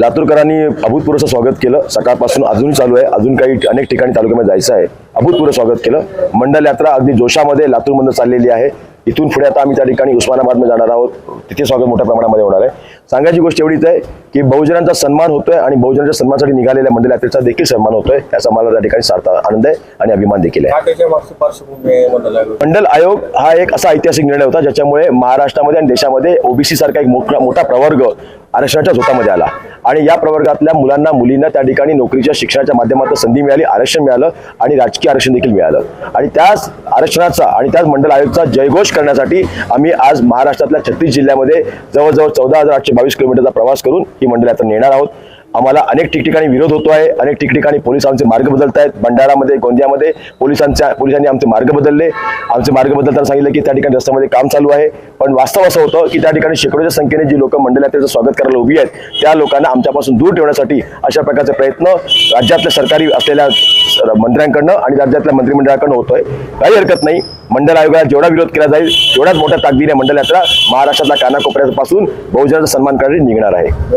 लातूरकरांनी अभूतपूर्वचं स्वागत केलं. सकाळपासून अजूनही चालू आहे. अजून काही अनेक ठिकाणी तालुक्यामध्ये जायचं आहे. अभूतपूर्व स्वागत केलं. मंडल यात्रा अगदी जोशामध्ये लातूरमधून चाललेली आहे. इथून पुढे आता आम्ही त्या ठिकाणी उस्मानाबादमध्ये जाणार आहोत. तिथे स्वागत मोठ्या प्रमाणामध्ये होणार आहे. सांगायची गोष्ट एवढीच आहे की बहुजनांचा सन्मान होतोय आणि बहुजनांच्या सन्मानासाठी निघालेल्या मंडल यात्रेचा देखील सन्मान होतोय. याचा मला त्या ठिकाणी सार्थ आनंद आहे आणि अभिमान देखील आहे. मंडळ मंडल आयोग हा एक असा ऐतिहासिक निर्णय होता ज्याच्यामुळे महाराष्ट्रामध्ये आणि देशामध्ये ओबीसी सारखा एक मोठा मोठा प्रवर्ग आरक्षणाच्या झोतामध्ये आला. आणि या प्रवर्गातल्या मुलांना मुलींना त्या ठिकाणी नोकरीच्या शिक्षणाच्या माध्यमातून संधी मिळाली आरक्षण मिळालं आणि राजकीय आरक्षण देखील मिळालं. आणि त्याच आरक्षणाचा आणि त्याच मंडल आयोगचा जयघोष करण्यासाठी आम्ही आज महाराष्ट्रातल्या छत्तीस जिल्ह्यामध्ये जवळजवळ चौदा हजार आठशे बावीस किलोमीटरचा प्रवास करून ही मंडळ यात्रा नेणार आहोत. आम्हाला अनेक ठिकठिकाणी विरोध होतो आहे अनेक ठिकठिकाणी पोलीस आमचे मार्ग बदलत आहेत भंडारामध्ये गोंदियामध्ये पोलिसांच्या पोलिसांनी आमचे मार्ग बदलले. आमचे मार्ग बदलताना सांगितलं की त्या ठिकाणी रस्त्यामध्ये काम चालू आहे. पण वास्तव असं होतं की त्या ठिकाणी शेकडोच्या संख्येने जी लोक मंडल यात्रेचं स्वागत करायला उभी आहेत त्या लोकांना आमच्यापासून दूर ठेवण्यासाठी अशा प्रकारचे प्रयत्न राज्यातल्या सरकारी असलेल्या मंत्र्यांकडनं आणि राज्यातल्या मंत्रिमंडळाकडनं होतोय. काही हरकत नाही. मंडल आयोगाला जेवढा विरोध केला जाईल तेवढ्याच मोठ्या ताकदीने मंडल यात्रा महाराष्ट्रातल्या कानाकोपऱ्यापासून बहुजनाचा सन्मान करण्यासाठी निघणार आहे.